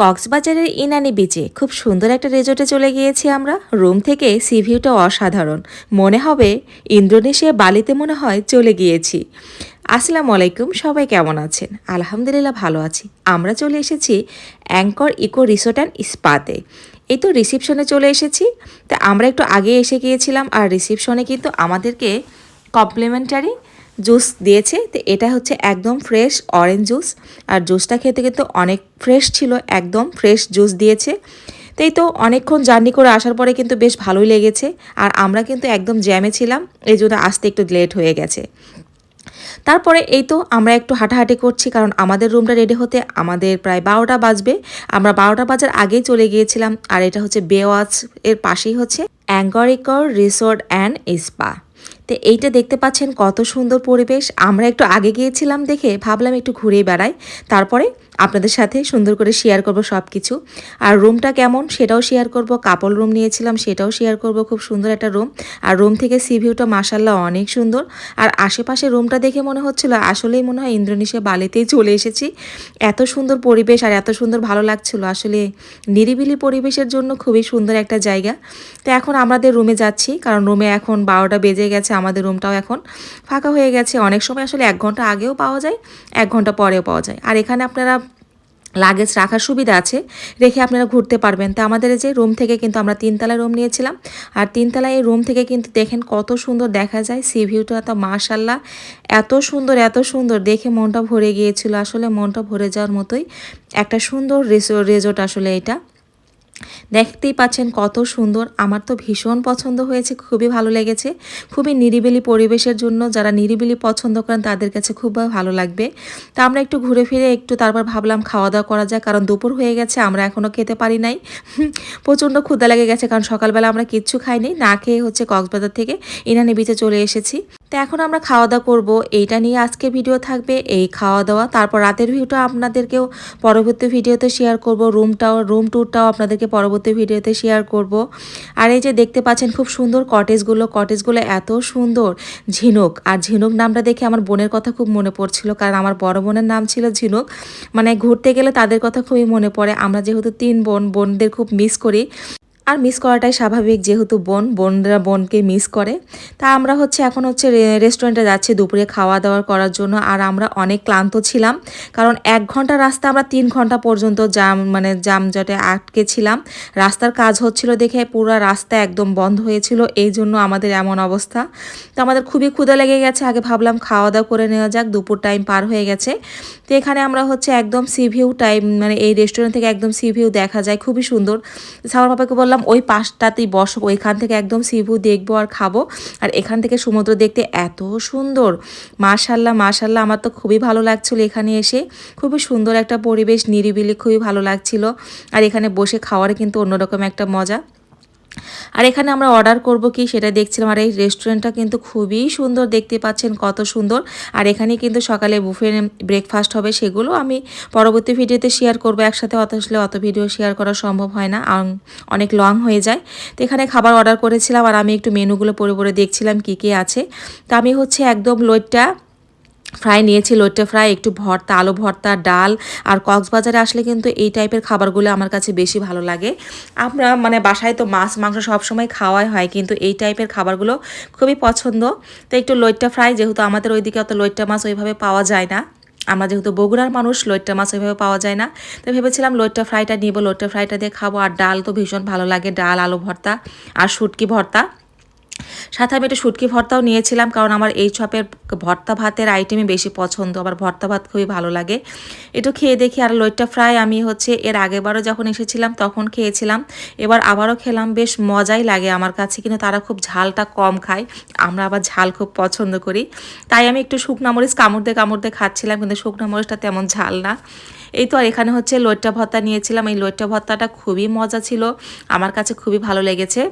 কক্সবাজারের ইনানি বিচে খুব সুন্দর একটা রেজর্টে চলে গিয়েছি আমরা। রুম থেকে সি ভিউটা অসাধারণ। মনে হবে ইন্দোনেশিয়া বালিতে মনে হয় চলে গিয়েছি। আসসালামু আলাইকুম, সবাই কেমন আছেন? আলহামদুলিল্লাহ ভালো আছি। আমরা চলে এসেছি অ্যাঙ্কর ইকো রিসোর্ট অ্যান্ড স্পাতে এই তো রিসিপশনে চলে এসেছি। তা আমরা একটু আগে এসে গিয়েছিলাম আর রিসিপশনে কিন্তু আমাদেরকে কমপ্লিমেন্টারি জুস দিয়েছে। তো এটা হচ্ছে একদম ফ্রেশ অরেঞ্জ জুস আর জুসটা খেতে কিন্তু অনেক ফ্রেশ ছিল, একদম ফ্রেশ জুস দিয়েছে। তাই তো অনেকক্ষণ জার্নি করে আসার পরে কিন্তু বেশ ভালোই লেগেছে। আর আমরা কিন্তু একদম জ্যামে ছিলাম, এই জন্য আসতে একটু লেট হয়ে গেছে। তারপরে এই তো আমরা একটু হাঁটাহাঁটি করছি, কারণ আমাদের রুমটা রেডি হতে আমাদের প্রায় বারোটা বাজবে। আমরা বারোটা বাজার আগেই চলে গিয়েছিলাম, আর এটা হচ্ছে বেওয়াজ এর পাশেই হচ্ছে অ্যাঙ্গরিকর রিসোর্ট অ্যান্ড স্পা তো এইটা দেখতে পাচ্ছেন কত সুন্দর পরিবেশ। আমরা একটু আগে গিয়েছিলাম দেখে ভাবলাম একটু ঘুরে বেড়াই। তারপরে আপনাদের সাথে সুন্দর করে শেয়ার করব সব কিছু আর রুমটা কেমন সেটাও শেয়ার করব। কাপড় রুম নিয়েছিলাম, সেটাও শেয়ার করব। খুব সুন্দর একটা রুম আর রুম থেকে সি ভিউটা মাসাল্লাহ অনেক সুন্দর। আর আশেপাশে রুমটা দেখে মনে হচ্ছিল, আসলেই মনে হয় ইন্দ্রনেশিয়া বালিতেই চলে এসেছি। এত সুন্দর পরিবেশ আর এত সুন্দর ভালো লাগছিল। আসলে নিরিবিলি পরিবেশের জন্য খুবই সুন্দর একটা জায়গা। তো এখন আমাদের রুমে যাচ্ছি, কারণ রুমে এখন বারোটা বেজে গেছে, আমাদের রুমটাও এখন ফাঁকা হয়ে গেছে। অনেক সময় আসলে এক ঘণ্টা আগেও পাওয়া যায়, এক ঘণ্টা পরেও পাওয়া যায়। আর এখানে আপনারা লাগেজ রাখার সুবিধা আছে, রেখে আপনারা ঘুরতে পারবেন। তো আমাদের যে রুম থেকে কিন্তু আমরা তিনতলা রুম নিয়েছিলাম। আর তিনতলায় এই রুম থেকে কিন্তু দেখেন কত সুন্দর দেখা যায় সি ভিউটা তো মাশাল্লাহ এত সুন্দর এত সুন্দর। দেখে মনটা ভরে গিয়েছিল। আসলে মনটা ভরে যাওয়ার মতোই একটা সুন্দর রেজোর্ট আসলে এটা। দেখতেই পাচ্ছেন কত সুন্দর। আমার তো ভীষণ পছন্দ হয়েছে, খুবই ভালো লেগেছে। খুবই নিরিবিলি পরিবেশের জন্য যারা নিরিবিলি পছন্দ করেন তাদের কাছে খুব ভালো লাগবে। তা আমরা একটু ঘুরে ফিরে একটু তারপর ভাবলাম খাওয়া দাওয়া করা যায় কারণ দুপুর হয়ে গেছে, আমরা এখনও খেতে পারি নাই। প্রচণ্ড ক্ষুদা লেগে গেছে, কারণ সকালবেলা আমরা কিচ্ছু খাইনি, না খেয়ে হচ্ছে কক্সবাজার থেকে ইনানি বিচে চলে এসেছি। তো এখন আমরা খাওয়া দাওয়া করব। এইটা নিয়ে আজকে ভিডিও থাকবে। এই খাওয়া দাওয়া তারপর রাতের ভিউটা আপনাদেরকেও পরবর্তী ভিডিওতে শেয়ার করব। রুমটাও রুম ট্যুরটাও আপনাদেরকে পরবর্তী ভিডিওতে শেয়ার করব। আর এই যে দেখতে পাচ্ছেন খুব সুন্দর কটেজগুলো কটেজগুলো এত সুন্দর। ঝিনুক। আর ঝিনুক নামটা দেখে আমার বোনের কথা খুব মনে পড়ছিল। কারণ আমার বড় বোনের নাম ছিল ঝিনুক। মানে ঘুরতে গেলে তাদের কথা খুবই মনে পড়ে। আমরা যেহেতু তিন বোন, বোনদের খুব মিস করি। আর মিস করাটাই স্বাভাবিক, যেহেতু বোন, বোনরা বোনকে মিস করে। তা আমরা হচ্ছে এখন হচ্ছে রেস্টুরেন্টে যাচ্ছি দুপুরে খাওয়া দাওয়া করার জন্য, আর আমরা অনেক ক্লান্ত ছিলাম। কারণ এক ঘণ্টা রাস্তা আমরা তিন ঘণ্টা পর্যন্ত জাম মানে জামজটে আটকে ছিলাম। রাস্তার কাজ হচ্ছিল দেখে পুরো রাস্তা একদম বন্ধ হয়েছিল, এই জন্য আমাদের এমন অবস্থা। তো আমাদের খুবই ক্ষুদা লেগে গেছে, আগে ভাবলাম খাওয়া দাওয়া করে নেওয়া যাক, দুপুর টাইম পার হয়ে গেছে। তো এখানে আমরা হচ্ছে একদম সি ভিউ টাইম মানে এই রেস্টুরেন্ট থেকে একদম সি ভিউ দেখা যায়, খুবই সুন্দর। সামার পাপাকে বললাম ওই পাশটাতেই বসো, ওইখান থেকে একদম সিভু দেখব আর খাব। আর এখান থেকে সমুদ্র দেখতে এত সুন্দর। মাশাল্লাহ মাশাল্লাহ, আমার তো খুবই ভালো লাগছিল এখানে এসে। খুবই সুন্দর একটা পরিবেশ, নিরিবিলি, খুবই ভালো লাগছিল। আর এখানে বসে খাওয়ার কিন্তু অন্যরকম একটা মজা। আর এখানে আমরা অর্ডার করব কি সেটা দেখছিলাম। আর এই রেস্টুরেন্টটা কিন্তু খুবই সুন্দর দেখতে পাচ্ছেন, কত সুন্দর। আর এখানে কিন্তু সকালে বুফে ব্রেকফাস্ট হবে সেগুলো আমি পরবর্তী ভিডিওতে শেয়ার করব। একসাথে অত আসলে অত ভিডিও শেয়ার করা সম্ভব হয় না অনেক লং হয়ে যায়। তো এখানে খাবার অর্ডার করেছিলাম আর আমি একটু মেনুগুলো পরে পরে দেখছিলাম কি কি আছে। তো আমি হচ্ছে একদম লোটটা ফ্রাই নিয়েছি, লোটে ফ্রাই, একটু ভর্তা, আলু ভর্তা, ডাল আর কক্সবাজারে আসলে কিন্তু এই টাইপের খাবারগুলো আমার কাছে বেশি ভালো লাগে। আমরা মানে বাসায় তো মাছ, মাংস সবসময় খাওয়াই হয়, কিন্তু এই টাইপের খাবারগুলো খুবই পছন্দ। তো একটু লইট্টা ফ্রাই, যেহেতু আমাদের ওইদিকে অত লইট্টা মাছ ওইভাবে পাওয়া যায় না। আমরা যেহেতু বগুড়ার মানুষ লইট্টা মাছ ওইভাবে পাওয়া যায় না। তো ভেবেছিলাম লইট্টা ফ্রাইটা নিব লইট্টা ফ্রাইটা দিয়ে খাব। আর ডাল তো ভীষণ ভালো লাগে, ডাল, আলু ভর্তা আর শুটকি ভর্তা। সাথে আমি একটু শুটকি ভর্তাও নিয়েছিলাম, কারণ আমার এই চপের ভর্তা ভাতের আইটেমই বেশি পছন্দ। আমার ভর্তা ভাত খুবই ভালো লাগে। একটু খেয়ে দেখি, আর লইট্টা ফ্রাই আমি হচ্ছে এর আগেবারও যখন এসেছিলাম তখন খেয়েছিলাম। এবার আবারও খেলাম, বেশ মজাই লাগে আমার কাছে, কিন্তু তারা খুব ঝালটা কম খায়। আমরা আবার ঝাল খুব পছন্দ করি। তাই আমি একটু শুকনা মরিচ কামড় দিয়ে কামড় দিয়ে খাচ্ছিলাম, কিন্তু শুকনা মরিচটা তেমন ঝাল না। এই তো আর এখানে হচ্ছে লইট্টা ভর্তা নিয়েছিলাম। এই লইট্টা ভর্তাটা খুবই মজা ছিল। আমার কাছে খুবই ভালো লেগেছে।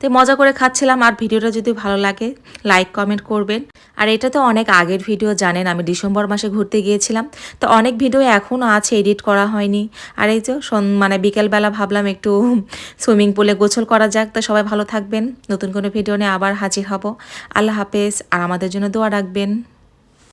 তো মজা করে খাচ্ছিলাম। আর ভিডিওটা যদি ভালো লাগে লাইক কমেন্ট করবেন। আর এটা তো অনেক আগের ভিডিও, জানেন, আমি ডিসেম্বর মাসে ঘুরতে গিয়েছিলাম। তো অনেক ভিডিও এখনও আছে এডিট করা হয়নি। আর এই যে মানে বিকেলবেলা ভাবলাম একটু সুইমিং পুলে গোছল করা যাক। তো সবাই ভালো থাকবেন। নতুন কোনো ভিডিও নিয়ে আবার হাজির হব। আল্লাহ হাফেজ। আর আমাদের জন্য দোয়া রাখবেন।